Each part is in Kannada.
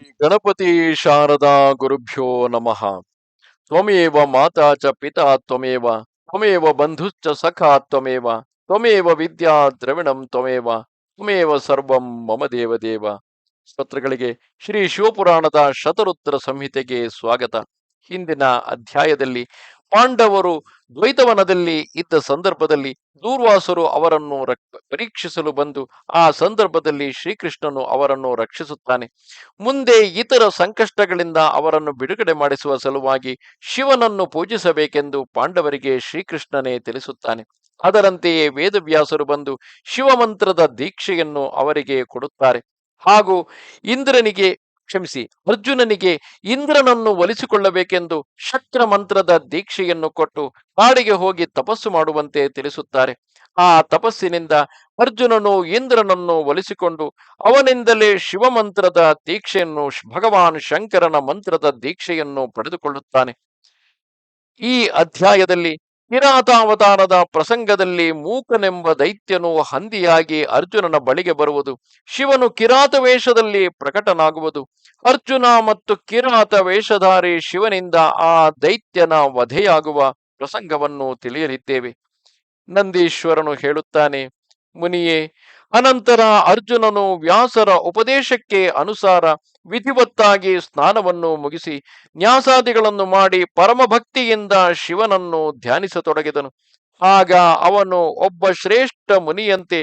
ಗಣಪತಿ ಶಾರದಾ ಗುರುಭ್ಯೋ ನಮಃ. ತ್ವಮೇವ ಮಾತಾ ಚ ಪಿತಾ ತ್ವಮೇವ ತ್ವಮೇವ ಬಂಧುಶ್ಚ ಸಖಾ ತ್ವಮೇವ ತ್ವಮೇವ ವಿದ್ಯಾ ದ್ರವಿಣಂ ತ್ವಮೇವ ತ್ವಮೇವ ಸರ್ವಂ ಮಮ ದೇವದೇವ ದೇವ. ಸ್ತೋತ್ರಗಳಿಗೆ ಶ್ರೀ ಶಿವಪುರಾಣದ ಶತರುತ್ರ ಸಂಹಿತೆಗೆ ಸ್ವಾಗತ. ಹಿಂದಿನ ಅಧ್ಯಾಯದಲ್ಲಿ ಪಾಂಡವರು ದ್ವೈತವನದಲ್ಲಿ ಇದ್ದ ಸಂದರ್ಭದಲ್ಲಿ ದೂರ್ವಾಸರು ಅವರನ್ನು ರಕ್- ಪರೀಕ್ಷಿಸಲು ಬಂದು ಆ ಸಂದರ್ಭದಲ್ಲಿ ಶ್ರೀಕೃಷ್ಣನು ಅವರನ್ನು ರಕ್ಷಿಸುತ್ತಾನೆ. ಮುಂದೆ ಇತರ ಸಂಕಷ್ಟಗಳಿಂದ ಅವರನ್ನು ಬಿಡುಗಡೆ ಮಾಡಿಸುವ ಸಲುವಾಗಿ ಶಿವನನ್ನು ಪೂಜಿಸಬೇಕೆಂದು ಪಾಂಡವರಿಗೆ ಶ್ರೀಕೃಷ್ಣನೇ ತಿಳಿಸುತ್ತಾನೆ. ಅದರಂತೆಯೇ ವೇದವ್ಯಾಸರು ಬಂದು ಶಿವಮಂತ್ರದ ದೀಕ್ಷೆಯನ್ನು ಅವರಿಗೆ ಕೊಡುತ್ತಾರೆ. ಹಾಗೂ ಇಂದ್ರನಿಗೆ ಕ್ಷಮಿಸಿ, ಅರ್ಜುನನಿಗೆ ಇಂದ್ರನನ್ನು ಒಲಿಸಿಕೊಳ್ಳಬೇಕೆಂದು ಶಕ್ರ ಮಂತ್ರದ ದೀಕ್ಷೆಯನ್ನು ಕೊಟ್ಟು ಕಾಡಿಗೆ ಹೋಗಿ ತಪಸ್ಸು ಮಾಡುವಂತೆ ತಿಳಿಸುತ್ತಾರೆ. ಆ ತಪಸ್ಸಿನಿಂದ ಅರ್ಜುನನು ಇಂದ್ರನನ್ನು ಒಲಿಸಿಕೊಂಡು ಅವನಿಂದಲೇ ಶಿವಮಂತ್ರದ ದೀಕ್ಷೆಯನ್ನು ಭಗವಾನ್ ಶಂಕರನ ಮಂತ್ರದ ದೀಕ್ಷೆಯನ್ನು ಪಡೆದುಕೊಳ್ಳುತ್ತಾನೆ. ಈ ಅಧ್ಯಾಯದಲ್ಲಿ ಕಿರಾತಾವತಾರದ ಪ್ರಸಂಗದಲ್ಲಿ ಮೂಕನೆಂಬ ದೈತ್ಯನು ಹಂದಿಯಾಗಿ ಅರ್ಜುನನ ಬಳಿಗೆ ಬರುವುದು. ಶಿವನು ಕಿರಾತ ವೇಷದಲ್ಲಿ ಪ್ರಕಟನಾಗುವುದು. ಅರ್ಜುನ ಮತ್ತು ಕಿರಾತ ವೇಷಧಾರಿ ಶಿವನಿಂದ ಆ ದೈತ್ಯನ ವಧೆಯಾಗುವ ಪ್ರಸಂಗವನ್ನು ತಿಳಿಯಲಿದ್ದೇವೆ. ನಂದೀಶ್ವರನು ಹೇಳುತ್ತಾನೆ, ಮುನಿಯೇ ಅನಂತರ ಅರ್ಜುನನು ವ್ಯಾಸರ ಉಪದೇಶಕ್ಕೆ ಅನುಸಾರ ವಿಧಿವತ್ತಾಗಿ ಸ್ನಾನವನ್ನು ಮುಗಿಸಿ ನ್ಯಾಸಾದಿಗಳನ್ನು ಮಾಡಿ ಪರಮಭಕ್ತಿಯಿಂದ ಶಿವನನ್ನು ಧ್ಯಾನಿಸತೊಡಗಿದನು. ಆಗ ಅವನು ಒಬ್ಬ ಶ್ರೇಷ್ಠ ಮುನಿಯಂತೆ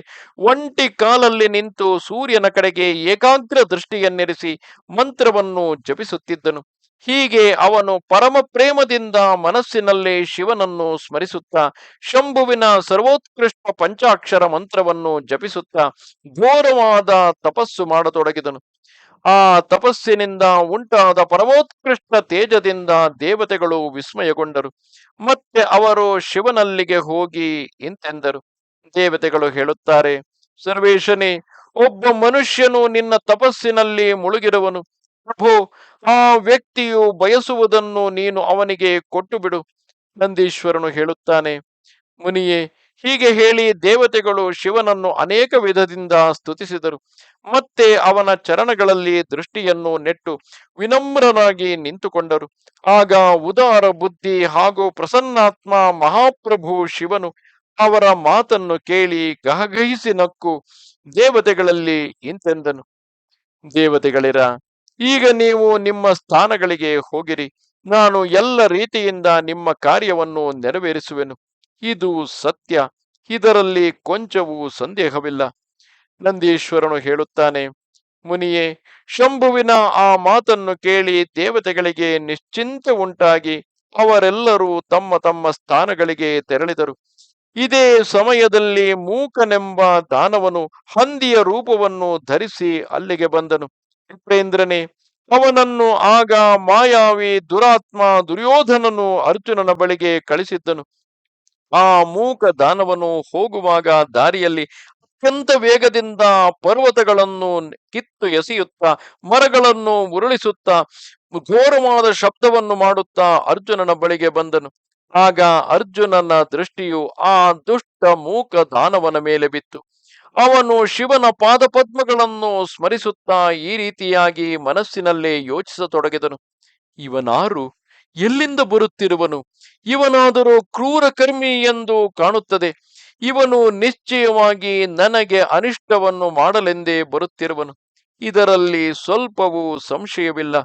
ಒಂಟಿ ಕಾಲಲ್ಲಿ ನಿಂತು ಸೂರ್ಯನ ಕಡೆಗೆ ಏಕಾಗ್ರ ದೃಷ್ಟಿಯನ್ನಿರಿಸಿ ಮಂತ್ರವನ್ನು ಜಪಿಸುತ್ತಿದ್ದನು. ಹೀಗೆ ಅವನು ಪರಮ ಪ್ರೇಮದಿಂದ ಮನಸ್ಸಿನಲ್ಲೇ ಶಿವನನ್ನು ಸ್ಮರಿಸುತ್ತಾ, ಶಂಭುವಿನ ಸರ್ವೋತ್ಕೃಷ್ಟ ಪಂಚಾಕ್ಷರ ಮಂತ್ರವನ್ನು ಜಪಿಸುತ್ತಾ, ಘೋರವಾದ ತಪಸ್ಸು ಮಾಡತೊಡಗಿದನು. ಆ ತಪಸ್ಸಿನಿಂದ ಉಂಟಾದ ಪರಮೋತ್ಕೃಷ್ಟ ತೇಜದಿಂದ ದೇವತೆಗಳು ವಿಸ್ಮಯಗೊಂಡರು. ಮತ್ತೆ ಅವರು ಶಿವನಲ್ಲಿಗೆ ಹೋಗಿ ಇಂತೆಂದರು. ದೇವತೆಗಳು ಹೇಳುತ್ತಾರೆ, ಸರ್ವೇಶನೇ, ಒಬ್ಬ ಮನುಷ್ಯನು ನಿನ್ನ ತಪಸ್ಸಿನಲ್ಲಿ ಮುಳುಗಿರುವನು ಪ್ರಭು, ಆ ವ್ಯಕ್ತಿಯು ಬಯಸುವುದನ್ನು ನೀನು ಅವನಿಗೆ ಕೊಟ್ಟು ಬಿಡು ನಂದೀಶ್ವರನು ಹೇಳುತ್ತಾನೆ. ಮುನಿಯೇ, ಹೀಗೆ ಹೇಳಿ ದೇವತೆಗಳು ಶಿವನನ್ನು ಅನೇಕ ವಿಧದಿಂದ ಸ್ತುತಿಸಿದರು. ಮತ್ತೆ ಅವನ ಚರಣಗಳಲ್ಲಿ ದೃಷ್ಟಿಯನ್ನು ನೆಟ್ಟು ವಿನಮ್ರನಾಗಿ ನಿಂತುಕೊಂಡರು. ಆಗ ಉದಾರ ಬುದ್ಧಿ ಹಾಗೂ ಪ್ರಸನ್ನಾತ್ಮ ಮಹಾಪ್ರಭು ಶಿವನು ಅವರ ಮಾತನ್ನು ಕೇಳಿ ಗಹಗಹಿಸಿ ನಕ್ಕು ದೇವತೆಗಳಲ್ಲಿ ಇಂತೆಂದನು. ದೇವತೆಗಳಿರ ಈಗ ನೀವು ನಿಮ್ಮ ಸ್ಥಾನಗಳಿಗೆ ಹೋಗಿರಿ. ನಾನು ಎಲ್ಲ ರೀತಿಯಿಂದ ನಿಮ್ಮ ಕಾರ್ಯವನ್ನು ನೆರವೇರಿಸುವೆನು. ಇದು ಸತ್ಯ. ಇದರಲ್ಲಿ ಕೊಂಚವೂ ಸಂದೇಹವಿಲ್ಲ. ನಂದೀಶ್ವರನು ಹೇಳುತ್ತಾನೆ, ಮುನಿಯೇ, ಶಂಭುವಿನ ಆ ಮಾತನ್ನು ಕೇಳಿ ದೇವತೆಗಳಿಗೆ ನಿಶ್ಚಿಂತೆ ಉಂಟಾಗಿ ಅವರೆಲ್ಲರೂ ತಮ್ಮ ತಮ್ಮ ಸ್ಥಾನಗಳಿಗೆ ತೆರಳಿದರು. ಇದೇ ಸಮಯದಲ್ಲಿ ಮೂಕನೆಂಬ ದಾನವನು ಹಂದಿಯ ರೂಪವನ್ನು ಧರಿಸಿ ಅಲ್ಲಿಗೆ ಬಂದನು. ವಿಪ್ರೇಂದ್ರನೇ ಅವನನ್ನು ಆಗ ಮಾಯಾವಿ ದುರಾತ್ಮ ದುರ್ಯೋಧನನು ಅರ್ಜುನನ ಬಳಿಗೆ ಕಳಿಸಿದ್ದನು. ಆ ಮೂಕ ದಾನವನು ಹೋಗುವಾಗ ದಾರಿಯಲ್ಲಿ ಅತ್ಯಂತ ವೇಗದಿಂದ ಪರ್ವತಗಳನ್ನು ಕಿತ್ತು ಎಸೆಯುತ್ತಾ, ಮರಗಳನ್ನು ಉರುಳಿಸುತ್ತಾ, ಘೋರವಾದ ಶಬ್ದವನ್ನು ಮಾಡುತ್ತಾ ಅರ್ಜುನನ ಬಳಿಗೆ ಬಂದನು. ಆಗ ಅರ್ಜುನನ ದೃಷ್ಟಿಯು ಆ ದುಷ್ಟ ಮೂಕ ದಾನವನ ಮೇಲೆ ಬಿತ್ತು. ಅವನು ಶಿವನ ಪಾದಪದ್ಮಗಳನ್ನು ಸ್ಮರಿಸುತ್ತಾ ಈ ರೀತಿಯಾಗಿ ಮನಸ್ಸಿನಲ್ಲೇ ಯೋಚಿಸತೊಡಗಿದನು. ಇವನಾರು ಎಲ್ಲಿಂದ ಬರುತ್ತಿರುವನು? ಇವನಾದರೂ ಕ್ರೂರ ಕರ್ಮಿ ಎಂದು ಕಾಣುತ್ತದೆ. ಇವನು ನಿಶ್ಚಯವಾಗಿ ನನಗೆ ಅನಿಷ್ಟವನ್ನು ಮಾಡಲೆಂದೇ ಬರುತ್ತಿರುವನು. ಇದರಲ್ಲಿ ಸ್ವಲ್ಪವೂ ಸಂಶಯವಿಲ್ಲ.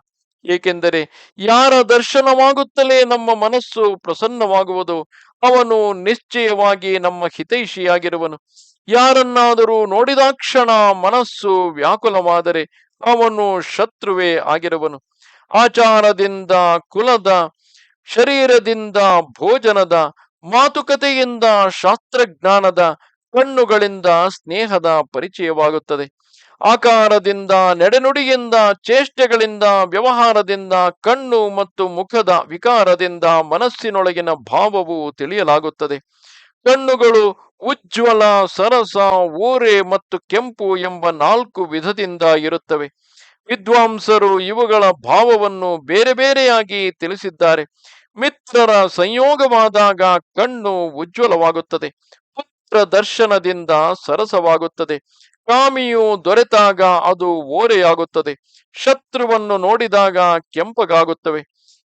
ಏಕೆಂದರೆ ಯಾರ ದರ್ಶನವಾಗುತ್ತಲೇ ನಮ್ಮ ಮನಸ್ಸು ಪ್ರಸನ್ನವಾಗುವುದು, ಅವನು ನಿಶ್ಚಯವಾಗಿ ನಮ್ಮ ಹಿತೈಷಿಯಾಗಿರುವನು. ಯಾರನ್ನಾದರೂ ನೋಡಿದಾಕ್ಷಣ ಮನಸ್ಸು ವ್ಯಾಕುಲವಾದರೆ ಅವನು ಶತ್ರುವೇ ಆಗಿರುವನು. ಆಚಾರದಿಂದ ಕುಲದ, ಶರೀರದಿಂದ ಭೋಜನದ, ಮಾತುಕತೆಯಿಂದ ಶಾಸ್ತ್ರಜ್ಞಾನದ, ಕಣ್ಣುಗಳಿಂದ ಸ್ನೇಹದ ಪರಿಚಯವಾಗುತ್ತದೆ. ಆಕಾರದಿಂದ, ನಡೆನುಡಿಯಿಂದ, ಚೇಷ್ಟೆಗಳಿಂದ, ವ್ಯವಹಾರದಿಂದ, ಕಣ್ಣು ಮತ್ತು ಮುಖದ ವಿಕಾರದಿಂದ ಮನಸ್ಸಿನೊಳಗಿನ ಭಾವವು ತಿಳಿಯಲಾಗುತ್ತದೆ. ಕಣ್ಣುಗಳು ಉಜ್ವಲ, ಸರಸ, ಊರೆ ಮತ್ತು ಕೆಂಪು ಎಂಬ ನಾಲ್ಕು ವಿಧದಿಂದ ಇರುತ್ತವೆ. ವಿದ್ವಾಂಸರು ಇವುಗಳ ಭಾವವನ್ನು ಬೇರೆ ಬೇರೆಯಾಗಿ ತಿಳಿಸಿದ್ದಾರೆ. ಮಿತ್ರರ ಸಂಯೋಗವಾದಾಗ ಕಣ್ಣು ಉಜ್ವಲವಾಗುತ್ತದೆ. ಪುತ್ರ ದರ್ಶನದಿಂದ ಸರಸವಾಗುತ್ತದೆ. ಕಾಮಿಯು ದೊರೆತಾಗ ಅದು ಓರೆಯಾಗುತ್ತದೆ. ಶತ್ರುವನ್ನು ನೋಡಿದಾಗ ಕೆಂಪಗಾಗುತ್ತವೆ.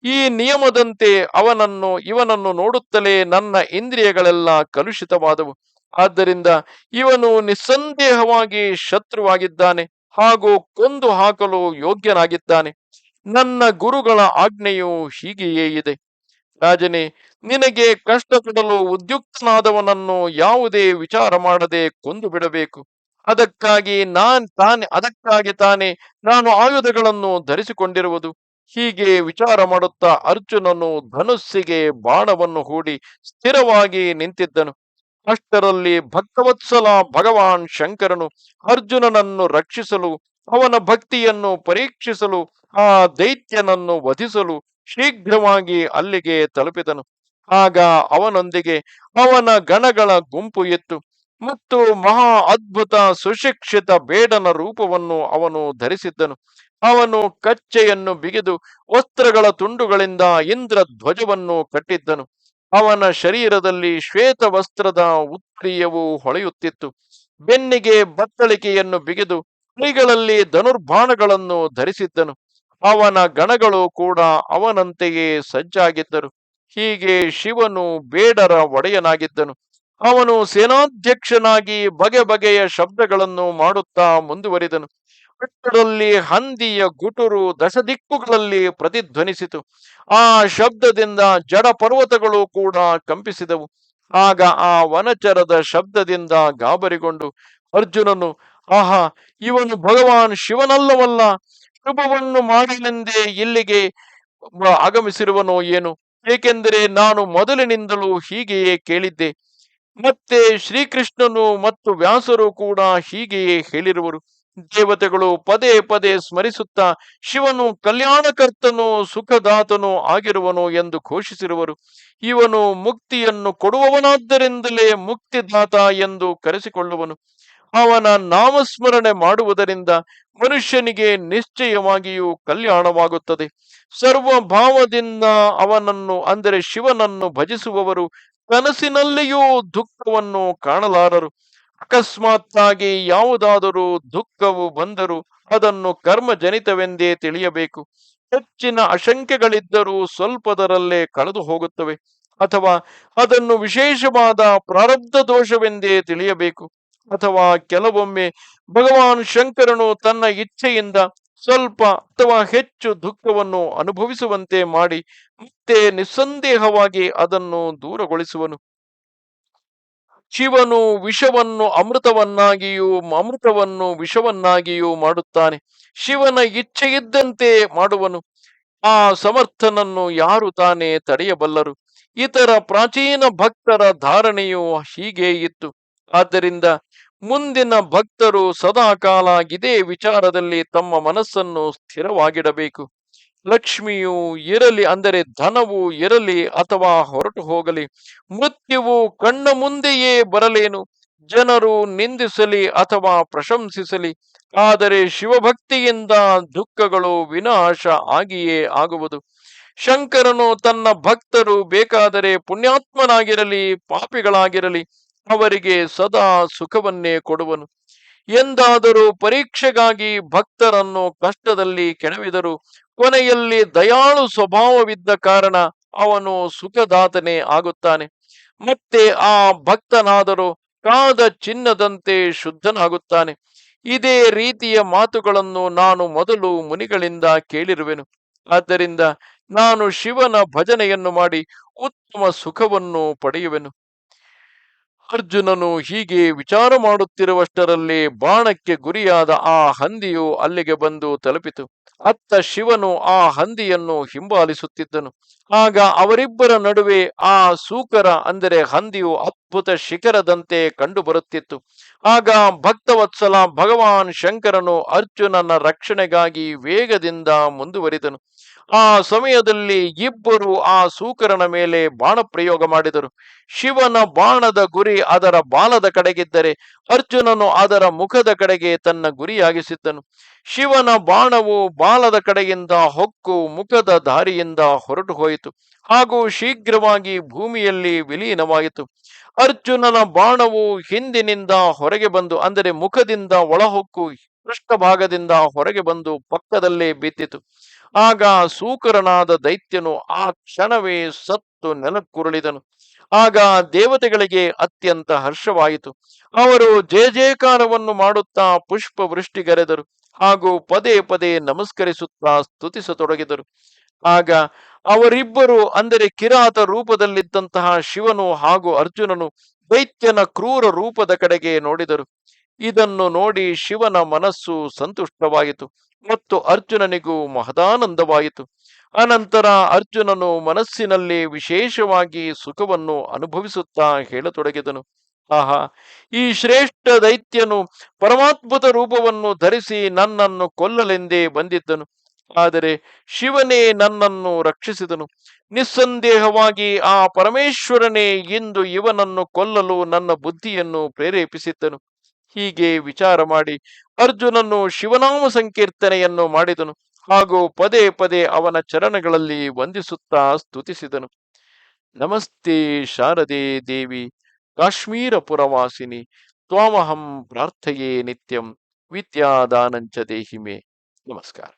ಈ ನಿಯಮದಂತೆ ಅವನನ್ನು, ಇವನನ್ನು ನೋಡುತ್ತಲೇ ನನ್ನ ಇಂದ್ರಿಯಗಳೆಲ್ಲ ಕಲುಷಿತವಾದವು. ಆದ್ದರಿಂದ ಇವನು ನಿಸ್ಸಂದೇಹವಾಗಿ ಶತ್ರುವಾಗಿದ್ದಾನೆ ಹಾಗೂ ಕೊಂದು ಹಾಕಲು ಯೋಗ್ಯನಾಗಿದ್ದಾನೆ. ನನ್ನ ಗುರುಗಳ ಆಜ್ಞೆಯು ಹೀಗೆಯೇ ಇದೆ. ರಾಜನೇ, ನಿನಗೆ ಕಷ್ಟ ಕೊಡಲು ಉದ್ಯುಕ್ತನಾದವನನ್ನು ಯಾವುದೇ ವಿಚಾರ ಮಾಡದೆ ಕೊಂದು ಬಿಡಬೇಕು ಅದಕ್ಕಾಗಿ ನಾನ್ ತಾನೆ, ಅದಕ್ಕಾಗಿ ತಾನೆ ನಾನು ಆಯುಧಗಳನ್ನು ಧರಿಸಿಕೊಂಡಿರುವುದು. ಹೀಗೆ ವಿಚಾರ ಮಾಡುತ್ತಾ ಅರ್ಜುನನು ಧನುಸ್ಸಿಗೆ ಬಾಣವನ್ನು ಹೂಡಿ ಸ್ಥಿರವಾಗಿ ನಿಂತಿದ್ದನು. ಅಷ್ಟರಲ್ಲಿ ಭಕ್ತವತ್ಸಲ ಭಗವಾನ್ ಶಂಕರನು ಅರ್ಜುನನನ್ನು ರಕ್ಷಿಸಲು, ಅವನ ಭಕ್ತಿಯನ್ನು ಪರೀಕ್ಷಿಸಲು, ಆ ದೈತ್ಯನನ್ನು ವಧಿಸಲು ಶೀಘ್ರವಾಗಿ ಅಲ್ಲಿಗೆ ತಲುಪಿದನು. ಆಗ ಅವನೊಂದಿಗೆ ಅವನ ಗಣಗಳ ಗುಂಪು ಇತ್ತು ಮತ್ತು ಮಹಾ ಅದ್ಭುತ ಸುಶಿಕ್ಷಿತ ಬೇಡನ ರೂಪವನ್ನು ಅವನು ಧರಿಸಿದ್ದನು. ಅವನು ಕಚ್ಚೆಯನ್ನು ಬಿಗಿದು ವಸ್ತ್ರಗಳ ತುಂಡುಗಳಿಂದ ಇಂದ್ರ ಧ್ವಜವನ್ನು ಕಟ್ಟಿದ್ದನು. ಅವನ ಶರೀರದಲ್ಲಿ ಶ್ವೇತ ವಸ್ತ್ರದ ಉತ್ತರೀಯವು ಹೊಳೆಯುತ್ತಿತ್ತು. ಬೆನ್ನಿಗೆ ಬತ್ತಳಿಕೆಯನ್ನು ಬಿಗಿದು ಕೈಗಳಲ್ಲಿ ಧನುರ್ಬಾಣಗಳನ್ನು ಧರಿಸಿದ್ದನು. ಅವನ ಗಣಗಳು ಕೂಡ ಅವನಂತೆಯೇ ಸಜ್ಜಾಗಿದ್ದರು. ಹೀಗೆ ಶಿವನು ಬೇಡರ ಒಡೆಯನಾಗಿದ್ದನು. ಅವನು ಸೇನಾಧ್ಯಕ್ಷನಾಗಿ ಬಗೆ ಬಗೆಯ ಶಬ್ದಗಳನ್ನು ಮಾಡುತ್ತಾ ಮುಂದುವರಿದನು. ಬೆಟ್ಟದಲ್ಲಿ ಹಂದಿಯ ಗುಟುರು ದಶದಿಕ್ಕುಗಳಲ್ಲಿ ಪ್ರತಿಧ್ವನಿಸಿತು. ಆ ಶಬ್ದದಿಂದ ಜಡ ಪರ್ವತಗಳು ಕೂಡ ಕಂಪಿಸಿದವು. ಆಗ ಆ ವನಚರದ ಶಬ್ದದಿಂದ ಗಾಬರಿಗೊಂಡು, ಅರ್ಜುನನು, ಆಹಾ, ಇವನು ಭಗವಾನ್ ಶಿವನಲ್ಲವಲ್ಲ, ಶುಭವನ್ನು ಮಾಡಲೆಂದೇ ಇಲ್ಲಿಗೆ ಆಗಮಿಸಿರುವನೋ ಏನು? ಏಕೆಂದರೆ ನಾನು ಮೊದಲಿನಿಂದಲೂ ಹೀಗೆಯೇ ಕೇಳಿದ್ದೆ. ಮತ್ತೆ ಶ್ರೀಕೃಷ್ಣನು ಮತ್ತು ವ್ಯಾಸರು ಕೂಡ ಹೀಗೆಯೇ ಹೇಳಿರುವರು. ದೇವತೆಗಳು ಪದೇ ಪದೇ ಸ್ಮರಿಸುತ್ತಾ ಶಿವನು ಕಲ್ಯಾಣಕರ್ತನು, ಸುಖದಾತನು ಆಗಿರುವನು ಎಂದು ಘೋಷಿಸಿರುವರು. ಇವನು ಮುಕ್ತಿಯನ್ನು ಕೊಡುವವನಾದ್ದರಿಂದಲೇ ಮುಕ್ತಿದಾತ ಎಂದು ಕರೆಸಿಕೊಳ್ಳುವನು. ಅವನ ನಾಮಸ್ಮರಣೆ ಮಾಡುವುದರಿಂದ ಮನುಷ್ಯನಿಗೆ ನಿಶ್ಚಯವಾಗಿಯೂ ಕಲ್ಯಾಣವಾಗುತ್ತದೆ. ಸರ್ವ ಭಾವದಿಂದ ಅವನನ್ನು, ಅಂದರೆ ಶಿವನನ್ನು ಭಜಿಸುವವರು ಕನಸಿನಲ್ಲಿಯೂ ದುಃಖವನ್ನು ಕಾಣಲಾರರು. ಅಕಸ್ಮಾತ್ತಾಗಿ ಯಾವುದಾದರೂ ದುಃಖವು ಬಂದರೂ ಅದನ್ನು ಕರ್ಮಜನಿತವೆಂದೇ ತಿಳಿಯಬೇಕು. ಹೆಚ್ಚಿನ ಅಶಂಕೆಗಳಿದ್ದರೂ ಸ್ವಲ್ಪದರಲ್ಲೇ ಕಳೆದು ಹೋಗುತ್ತವೆ. ಅಥವಾ ಅದನ್ನು ವಿಶೇಷವಾದ ಪ್ರಾರಬ್ಧ ದೋಷವೆಂದೇ ತಿಳಿಯಬೇಕು. ಅಥವಾ ಕೆಲವೊಮ್ಮೆ ಭಗವಾನ್ ಶಂಕರನು ತನ್ನ ಇಚ್ಛೆಯಿಂದ ಸ್ವಲ್ಪ ಅಥವಾ ಹೆಚ್ಚು ದುಃಖವನ್ನು ಅನುಭವಿಸುವಂತೆ ಮಾಡಿ ಮತ್ತೆ ನಿಸ್ಸಂದೇಹವಾಗಿ ಅದನ್ನು ದೂರಗೊಳಿಸುವನು. ಶಿವನು ವಿಷವನ್ನು ಅಮೃತವನ್ನಾಗಿಯೂ ಅಮೃತವನ್ನು ವಿಷವನ್ನಾಗಿಯೂ ಮಾಡುತ್ತಾನೆ. ಶಿವನ ಇಚ್ಛೆಯಿದ್ದಂತೆ ಮಾಡುವನು. ಆ ಸಮರ್ಥನನ್ನು ಯಾರು ತಾನೇ ತಡೆಯಬಲ್ಲರು. ಇತರ ಪ್ರಾಚೀನ ಭಕ್ತರ ಧಾರಣೆಯು ಹೀಗೆ ಇತ್ತು. ಆದ್ದರಿಂದ ಮುಂದಿನ ಭಕ್ತರು ಸದಾಕಾಲ ಇದೇ ವಿಚಾರದಲ್ಲಿ ತಮ್ಮ ಮನಸ್ಸನ್ನು ಸ್ಥಿರವಾಗಿಡಬೇಕು. ಲಕ್ಷ್ಮಿಯು ಇರಲಿ ಅಂದರೆ ಧನವು ಇರಲಿ ಅಥವಾ ಹೊರಟು ಹೋಗಲಿ, ಮೃತ್ಯುವು ಕಣ್ಣ ಮುಂದೆಯೇ ಬರಲೇನು? ಜನರು ನಿಂದಿಸಲಿ ಅಥವಾ ಪ್ರಶಂಸಿಸಲಿ, ಆದರೆ ಶಿವಭಕ್ತಿಯಿಂದ ದುಃಖಗಳು ವಿನಾಶ ಆಗಿಯೇ ಆಗುವುದು. ಶಂಕರನು ತನ್ನ ಭಕ್ತರು ಬೇಕಾದರೆ ಪುಣ್ಯಾತ್ಮನಾಗಿರಲಿ, ಪಾಪಿಗಳಾಗಿರಲಿ ಅವರಿಗೆ ಸದಾ ಸುಖವನ್ನೇ ಕೊಡುವನು. ಎಂದಾದರೂ ಪರೀಕ್ಷೆಗಾಗಿ ಭಕ್ತರನ್ನು ಕಷ್ಟದಲ್ಲಿ ಕೆಣವಿದರು. ಕೊನೆಯಲ್ಲಿ ದಯಾಳು ಸ್ವಭಾವವಿದ್ದ ಕಾರಣ ಅವನು ಸುಖದಾತನೇ ಆಗುತ್ತಾನೆ. ಮತ್ತೆ ಆ ಭಕ್ತನಾದರೂ ಕಾದ ಚಿನ್ನದಂತೆ ಶುದ್ಧನಾಗುತ್ತಾನೆ. ಇದೇ ರೀತಿಯ ಮಾತುಗಳನ್ನು ನಾನು ಮೊದಲು ಮುನಿಗಳಿಂದ ಕೇಳಿರುವೆನು. ಆದ್ದರಿಂದ ನಾನು ಶಿವನ ಭಜನೆಯನ್ನು ಮಾಡಿ ಉತ್ತಮ ಸುಖವನ್ನು ಪಡೆಯುವೆನು. ಅರ್ಜುನನು ಹೀಗೆ ವಿಚಾರ ಮಾಡುತ್ತಿರುವಷ್ಟರಲ್ಲಿ ಬಾಣಕ್ಕೆ ಗುರಿಯಾದ ಆ ಹಂದಿಯು ಅಲ್ಲಿಗೆ ಬಂದು ತಲುಪಿತು. ಅತ್ತ ಶಿವನು ಆ ಹಂದಿಯನ್ನು ಹಿಂಬಾಲಿಸುತ್ತಿದ್ದನು. ಆಗ ಅವರಿಬ್ಬರ ನಡುವೆ ಆ ಸೂಕರ ಅಂದರೆ ಹಂದಿಯು ಅದ್ಭುತ ಶಿಖರದಂತೆ ಕಂಡು ಬರುತ್ತಿತ್ತು ಆಗ ಭಕ್ತವತ್ಸಲ ಭಗವಾನ್ ಶಂಕರನು ಅರ್ಜುನನ ರಕ್ಷಣೆಗಾಗಿ ವೇಗದಿಂದ ಮುಂದುವರಿದನು. ಆ ಸಮಯದಲ್ಲಿ ಇಬ್ಬರು ಆ ಸೂಕರನ ಮೇಲೆ ಬಾಣ ಪ್ರಯೋಗ ಮಾಡಿದರು. ಶಿವನ ಬಾಣದ ಗುರಿ ಅದರ ಬಾಲದ ಕಡೆಗಿದ್ದರೆ ಅರ್ಜುನನು ಅದರ ಮುಖದ ಕಡೆಗೆ ತನ್ನ ಗುರಿಯಾಗಿಸಿದ್ದನು. ಶಿವನ ಬಾಣವು ಬಾಲದ ಕಡೆಯಿಂದ ಹೊಕ್ಕು ಮುಖದ ದಾರಿಯಿಂದ ಹೊರಟು ಹೋಯಿತು. ಹಾಗೂ ಶೀಘ್ರವಾಗಿ ಭೂಮಿಯಲ್ಲಿ ವಿಲೀನವಾಯಿತು. ಅರ್ಜುನನ ಬಾಣವು ಹಿಂದಿನಿಂದ ಹೊರಗೆ ಬಂದು, ಅಂದರೆ ಮುಖದಿಂದ ಒಳಹೊಕ್ಕು ಪೃಷ್ಠಭಾಗದಿಂದ ಹೊರಗೆ ಬಂದು ಪಕ್ಕದಲ್ಲೇ ಬಿದ್ದಿತು. ಆಗ ಸೂಕರನಾದ ದೈತ್ಯನು ಆ ಕ್ಷಣವೇ ಸತ್ತು ನೆಲಕ್ಕುರುಳಿದನು. ಆಗ ದೇವತೆಗಳಿಗೆ ಅತ್ಯಂತ ಹರ್ಷವಾಯಿತು. ಅವರು ಜಯ ಜಯಕಾರವನ್ನು ಮಾಡುತ್ತಾ ಪುಷ್ಪ ವೃಷ್ಟಿಗರೆದರು ಹಾಗೂ ಪದೇ ಪದೇ ನಮಸ್ಕರಿಸುತ್ತಾ ಸ್ತುತಿಸತೊಡಗಿದರು. ಆಗ ಅವರಿಬ್ಬರು ಅಂದರೆ ಕಿರಾತ ರೂಪದಲ್ಲಿದ್ದಂತಹ ಶಿವನು ಹಾಗೂ ಅರ್ಜುನನು ದೈತ್ಯನ ಕ್ರೂರ ರೂಪದ ಕಡೆಗೆ ನೋಡಿದರು. ಇದನ್ನು ನೋಡಿ ಶಿವನ ಮನಸ್ಸು ಸಂತುಷ್ಟವಾಯಿತು. ಮತ್ತು ಅರ್ಜುನನಿಗೂ ಮಹದಾನಂದವಾಯಿತು. ಅನಂತರ ಅರ್ಜುನನು ಮನಸ್ಸಿನಲ್ಲಿ ವಿಶೇಷವಾಗಿ ಸುಖವನ್ನು ಅನುಭವಿಸುತ್ತಾ ಹೇಳತೊಡಗಿದನು. ಆಹಾ, ಈ ಶ್ರೇಷ್ಠ ದೈತ್ಯನು ಪರಮಾತ್ಮದ ರೂಪವನ್ನು ಧರಿಸಿ ನನ್ನನ್ನು ಕೊಲ್ಲಲೆಂದೇ ಬಂದಿದ್ದನು. ಆದರೆ ಶಿವನೇ ನನ್ನನ್ನು ರಕ್ಷಿಸಿದನು. ನಿಸ್ಸಂದೇಹವಾಗಿ ಆ ಪರಮೇಶ್ವರನೇ ಇಂದು ಇವನನ್ನು ಕೊಲ್ಲಲು ನನ್ನ ಬುದ್ಧಿಯನ್ನು ಪ್ರೇರೇಪಿಸಿದ್ದನು. ಹೀಗೆ ವಿಚಾರ ಮಾಡಿ ಅರ್ಜುನನು ಶಿವನಾಮ ಸಂಕೀರ್ತನೆಯನ್ನು ಮಾಡಿದನು. ಹಾಗೂ ಪದೇ ಪದೇ ಅವನ ಚರಣಗಳಲ್ಲಿ ವಂದಿಸುತ್ತಾ ಸ್ತುತಿಸಿದನು. ನಮಸ್ತೆ ಶಾರದೆ ದೇವಿ ಕಾಶ್ಮೀರ ಪುರವಾಸಿನಿ ತ್ವಾಮಹಂ ಪ್ರಾರ್ಥೆಯೇ ನಿತ್ಯಂ, ವಿದ್ಯಾದಾನಂಚ ದೇಹಿಮೆ. ನಮಸ್ಕಾರ.